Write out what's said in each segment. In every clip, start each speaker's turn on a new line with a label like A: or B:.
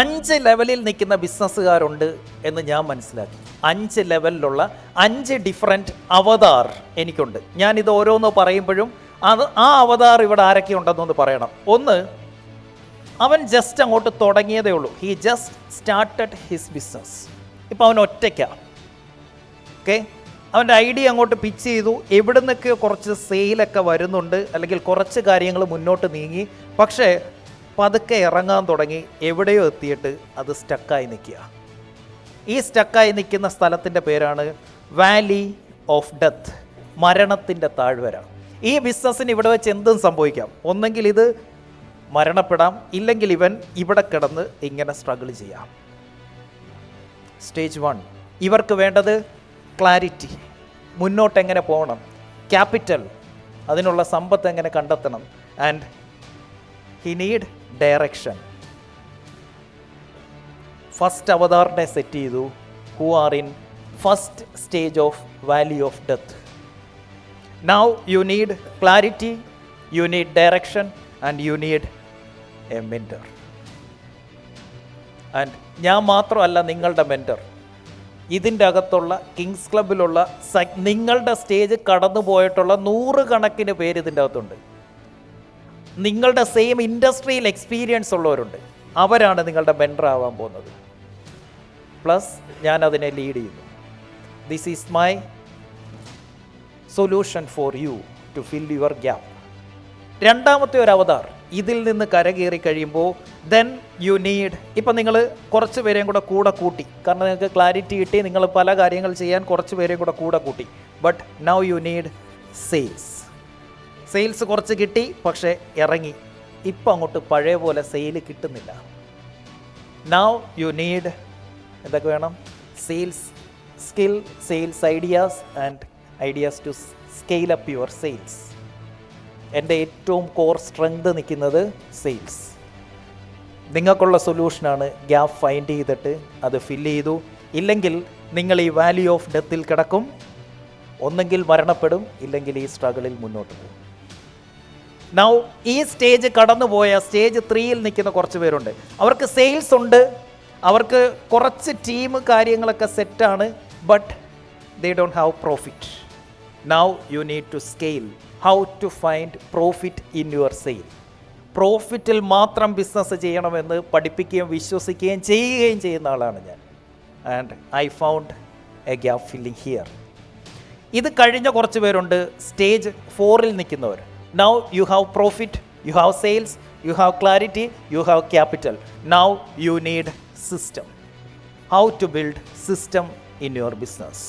A: അഞ്ച് ലെവലിൽ നിൽക്കുന്ന ബിസിനസ്സുകാരുണ്ട് എന്ന് ഞാൻ മനസ്സിലാക്കി. അഞ്ച് ലെവലിലുള്ള അഞ്ച് ഡിഫറെന്റ് അവതാർ എനിക്കുണ്ട്. ഞാനിത് ഓരോന്ന് പറയുമ്പോഴും അത് ആ അവതാർ ഇവിടെ ആരൊക്കെ ഉണ്ടെന്നൊന്ന് പറയണം. ഒന്ന് അവൻ ജസ്റ്റ് അങ്ങോട്ട് തുടങ്ങിയതേ ഉള്ളൂ. He just started his business ഇപ്പോൾ അവൻ ഒറ്റയ്ക്കാണ് ഓക്കെ അവന്റെ ഐഡിയ അങ്ങോട്ട് പിച്ച് ചെയ്തു. എവിടെ നിന്നൊക്കെ കുറച്ച് സെയിലൊക്കെ വരുന്നുണ്ട്. അല്ലെങ്കിൽ കുറച്ച് കാര്യങ്ങൾ മുന്നോട്ട് നീങ്ങി. പക്ഷേ പതുക്കെ ഇറങ്ങാൻ തുടങ്ങി എവിടെയോ എത്തിയിട്ട് അത് സ്റ്റക്കായി നിൽക്കുക. ഈ സ്റ്റക്കായി നിൽക്കുന്ന സ്ഥലത്തിന്റെ പേരാണ് വാലി ഓഫ് ഡെത്ത് മരണത്തിന്റെ താഴ്വര. ഈ ബിസിനസ്സിന് ഇവിടെ വെച്ച് എന്തും സംഭവിക്കാം. ഒന്നെങ്കിൽ ഇത് മരണപ്പെടാം. ഇല്ലെങ്കിൽ ഇവൻ ഇവിടെ കിടന്ന് ഇങ്ങനെ സ്ട്രഗിൾ ചെയ്യാം. സ്റ്റേജ് വൺ ഇവർക്ക് വേണ്ടത് ക്ലാരിറ്റി മുന്നോട്ട് എങ്ങനെ പോകണം? ക്യാപിറ്റൽ അതിനുള്ള സമ്പത്ത് എങ്ങനെ കണ്ടെത്തണം? And he need direction first അവതാറിനെ set ചെയ്തു. Who are in first stage of valley of death now you need clarity you need direction and you need a mentor and ഞാൻ മാത്രമല്ല നിങ്ങളുടെ മെന്റർ ഇതിന്റെ അകത്തുള്ള കിങ്സ് ക്ലബിലുള്ള നിങ്ങളുടെ സ്റ്റേജ് കടന്നു പോയിട്ടുള്ള നൂറുകണക്കിന് പേര് ഇതിന്റെ അകത്തുണ്ട്. നിങ്ങളുടെ സെയിം ഇൻഡസ്ട്രിയിൽ എക്സ്പീരിയൻസ് ഉള്ളവരുണ്ട്. അവരാണ് നിങ്ങളുടെ മെന്റർ ആവാൻ പോകുന്നത്. പ്ലസ് ഞാൻ അതിനെ ലീഡ് ചെയ്യുന്നു. This is my solution for you to fill your gap രണ്ടാമത്തെ ഒരു അവതാർ ഇതിൽ നിന്ന് കരകയറി കഴിയുമ്പോൾ ദെൻ യു നീഡ് ഇപ്പം നിങ്ങൾ കുറച്ച് പേരെയും കൂടെ കൂടെ കൂട്ടി. കാരണം നിങ്ങൾക്ക് ക്ലാരിറ്റി കിട്ടി നിങ്ങൾ പല കാര്യങ്ങൾ ചെയ്യാൻ കുറച്ച് പേരെയും കൂടെ കൂടെ കൂട്ടി. But now you need sales sales കുറച്ച് കിട്ടി പക്ഷേ ഇറങ്ങി. ഇപ്പം അങ്ങോട്ട് പഴയ പോലെ സെയിൽ കിട്ടുന്നില്ല. നൗ യു നീഡ് എന്തൊക്കെ വേണം? Sales skill sales ideas and ideas to scale up your sales എന്റെ ഏറ്റവും കോർ സ്ട്രെങ്ത് നിൽക്കുന്നത് സെയിൽസ് നിങ്ങൾക്കുള്ള സൊല്യൂഷനാണ് ഗ്യാപ്പ് ഫൈൻഡ് ചെയ്തിട്ട് അത് ഫില്ല് ചെയ്തു. ഇല്ലെങ്കിൽ നിങ്ങൾ ഈ വാല്യൂ ഓഫ് ഡെത്തിൽ കിടക്കും. ഒന്നെങ്കിൽ മരണപ്പെടും ഇല്ലെങ്കിൽ ഈ സ്ട്രഗിളിൽ മുന്നോട്ട് പോകും. നൗ ഈ സ്റ്റേജ് കടന്നുപോയ സ്റ്റേജ് ത്രീയിൽ നിൽക്കുന്ന കുറച്ച് പേരുണ്ട്. അവർക്ക് സെയിൽസ് ഉണ്ട്. അവർക്ക് കുറച്ച് ടീം കാര്യങ്ങളൊക്കെ സെറ്റാണ് but they don't have profit now you need to scale how to find profit in your sale പ്രോഫിറ്റിൽ മാത്രം ബിസിനസ് ചെയ്യണമെന്ന് പഠിപ്പിക്കുകയും വിശ്വസിക്കുകയും ചെയ്യുകയും ചെയ്യുന്ന ആളാണ് ഞാൻ. And I found a gap filling here ഇത് കഴിഞ്ഞ കുറച്ച് പേരുണ്ട്. സ്റ്റേജ് ഫോറിൽ നിൽക്കുന്നവർ now you have profit you have sales you have clarity you have capital now you need system how to build system in your business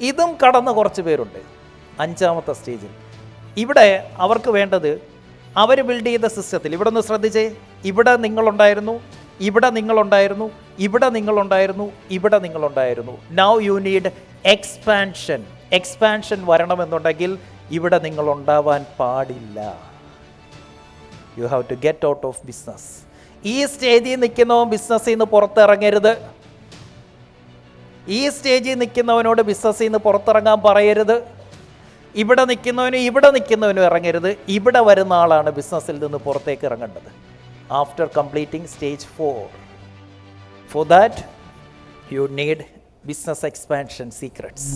A: ഇതും കടന്ന കുറച്ച് പേരുണ്ട് അഞ്ചാമത്തെ സ്റ്റേജിൽ ഇവിടെ അവർക്ക് വേണ്ടത് അവർ ബിൽഡ് ചെയ്ത സിസ്റ്റത്തിൽ ഇവിടെ ഒന്ന് ശ്രദ്ധിച്ചേ. ഇവിടെ നിങ്ങളുണ്ടായിരുന്നു ഇവിടെ നിങ്ങളുണ്ടായിരുന്നു ഇവിടെ നിങ്ങളുണ്ടായിരുന്നു ഇവിടെ നിങ്ങളുണ്ടായിരുന്നു. Now you need expansion expansion വരണമെന്നുണ്ടെങ്കിൽ ഇവിടെ നിങ്ങൾ ഉണ്ടാവാൻ പാടില്ല. You have to get out of business ഈ സ്റ്റേജിൽ നിൽക്കുന്നവൻ ബിസിനസ്സിൽ നിന്ന് പുറത്തിറങ്ങരുത്. ഈ സ്റ്റേജിൽ നിൽക്കുന്നവനോട് ബിസിനസ്സിൽ നിന്ന് പുറത്തിറങ്ങാൻ പറയരുത്. ഇവിടെ നിൽക്കുന്നവനും ഇവിടെ നിൽക്കുന്നവനും ഇറങ്ങരുത്. ഇവിടെ വരുന്ന ആളാണ് ബിസിനസ്സിൽ നിന്ന് പുറത്തേക്ക് ഇറങ്ങേണ്ടത്. After completing stage four four that you need business expansion secrets